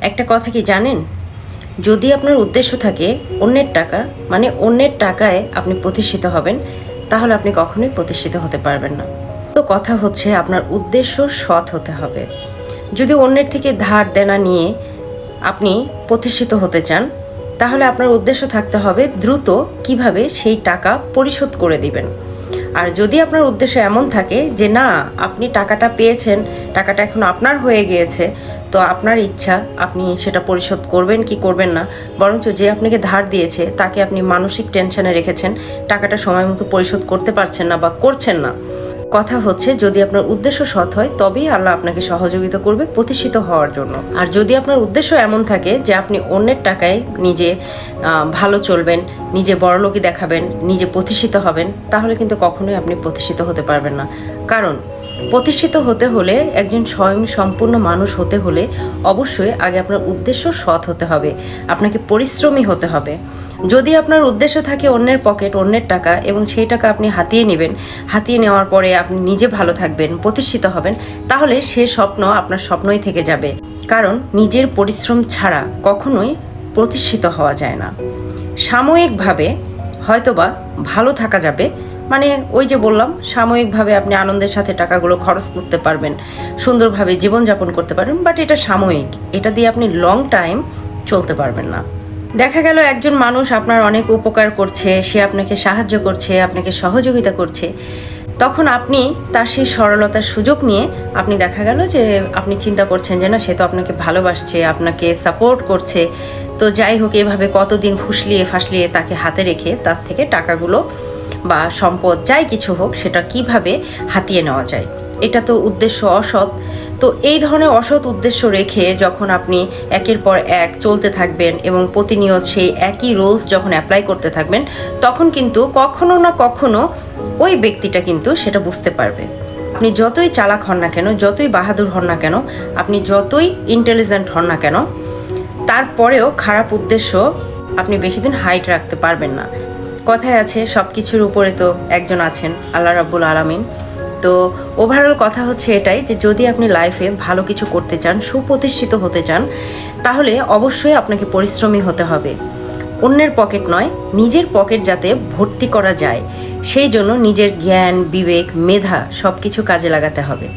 একটা কথা কি জানেন? যদি আপনার উদ্দেশ্য থাকে অন্যের টাকা মানে অন্যের টাকায় আপনি প্রতিষ্ঠিত হবেন, তাহলে আপনি কখনোই প্রতিষ্ঠিত হতে পারবেন না। তো কথা হচ্ছে আপনার উদ্দেশ্য সৎ হতে হবে। যদি অন্যের থেকে ধার দেনা নিয়ে আপনি প্রতিষ্ঠিত হতে চান, তাহলে আপনার উদ্দেশ্য থাকতে হবে দ্রুত কীভাবে সেই টাকা পরিশোধ করে দিবেন। আর যদি আপনার উদ্দেশ্য এমন থাকে যে, না, আপনি টাকাটা পেয়েছেন, টাকাটা এখন আপনার হয়ে গিয়েছে তো আপনার ইচ্ছা, আপনি সেটা পরিশোধ করবেন কি করবেন না, বরঞ্চ যে আপনাকে ধার দিয়েছে, তাকে আপনি মানসিক টেনশনে রেখেছেন, টাকাটা সময় মতো পরিশোধ করতে পারছেন না বা করছেন না। কথা হচ্ছে, যদি আপনার উদ্দেশ্য সৎ হয়, তবেই আল্লাহ আপনাকে সহযোগিতা করবে, প্রতিষ্ঠিত হওয়ার জন্য। আর যদি আপনার উদ্দেশ্য এমন থাকে যে আপনি অন্যের টাকায় নিজে ভালো চলবেন, নিজে বড়লোকি দেখাবেন, নিজে প্রতিষ্ঠিত হবেন, তাহলে কিন্তু কখনোই আপনি প্রতিষ্ঠিত হতে পারবেন না। কারণ, প্রতিষ্ঠিত হতে হলে, একজন স্বয়ং সম্পূর্ণ মানুষ হতে হলে অবশ্যই আগে আপনার উদ্দেশ্য সৎ হতে হবে, আপনাকে পরিশ্রমী হতে হবে। যদি আপনার উদ্দেশ্য থাকে অন্যের পকেট, অন্যের টাকা এবং সেই টাকা আপনি হাতিয়ে নেবেন, হাতিয়ে নেওয়ার পরে আপনি নিজে ভালো থাকবেন, প্রতিষ্ঠিত হবেন, তাহলে সে স্বপ্ন আপনার স্বপ্নই থেকে যাবে। কারণ নিজের পরিশ্রম ছাড়া কখনোই প্রতিষ্ঠিত হওয়া যায় না। সাময়িকভাবে হয়তোবা ভালো থাকা যাবে মানে ওই যে বললাম, সাময়িকভাবে আপনি আনন্দের সাথে টাকাগুলো খরচ করতে পারবেন, সুন্দরভাবে জীবনযাপন করতে পারবেন বাট এটা সাময়িক। এটা দিয়ে আপনি লং টাইম চলতে পারবেন না। দেখা গেল একজন মানুষ আপনার অনেক উপকার করছে, সে আপনাকে সাহায্য করছে, আপনাকে সহযোগিতা করছে। তখন আপনি তার সেই সরলতার সুযোগ নিয়ে আপনি দেখা গেল যে আপনি চিন্তা করছেন যে না সে তো আপনাকে ভালোবাসছে, আপনাকে সাপোর্ট করছে। তো যাই হোক, এভাবে কতদিন ফুসলিয়ে ফাসলিয়ে তাকে হাতে রেখে তার থেকে টাকাগুলো বা সম্পদ যাই কিছু হোক, সেটা কীভাবে হাতিয়ে নেওয়া যায়? এটা তো উদ্দেশ্য অসৎ। তো এই ধরনের অসৎ উদ্দেশ্য রেখে যখন আপনি একের পর এক চলতে থাকবেন এবং প্রতিনিয়ত সেই একই রুলস যখন অ্যাপ্লাই করতে থাকবেন, তখন কিন্তু কখনো না কখনো ওই ব্যক্তিটা কিন্তু সেটা বুঝতে পারবে। আপনি যতই চালাক হন না কেন, যতই বাহাদুর হন না কেন, আপনি যতই ইন্টেলিজেন্ট হন না কেন, তারপরেও খারাপ উদ্দেশ্য আপনি বেশি দিন হাইট রাখতে পারবেন না। কথায় আছে সব কিছুর উপরে তো একজন আছেন, আল্লাহ রাব্বুল আলামিন। তো ওভারঅল কথা হচ্ছে এটাই যে যদি আপনি লাইফে ভালো কিছু করতে চান, সুপ্রতিষ্ঠিত হতে চান, তাহলে অবশ্যই আপনাকে পরিশ্রমী হতে হবে। অন্যের পকেট নয়, নিজের পকেট যাতে ভর্তি করা যায়, সেই জন্য নিজের জ্ঞান, বিবেক, মেধা সব কিছু কাজে লাগাতে হবে।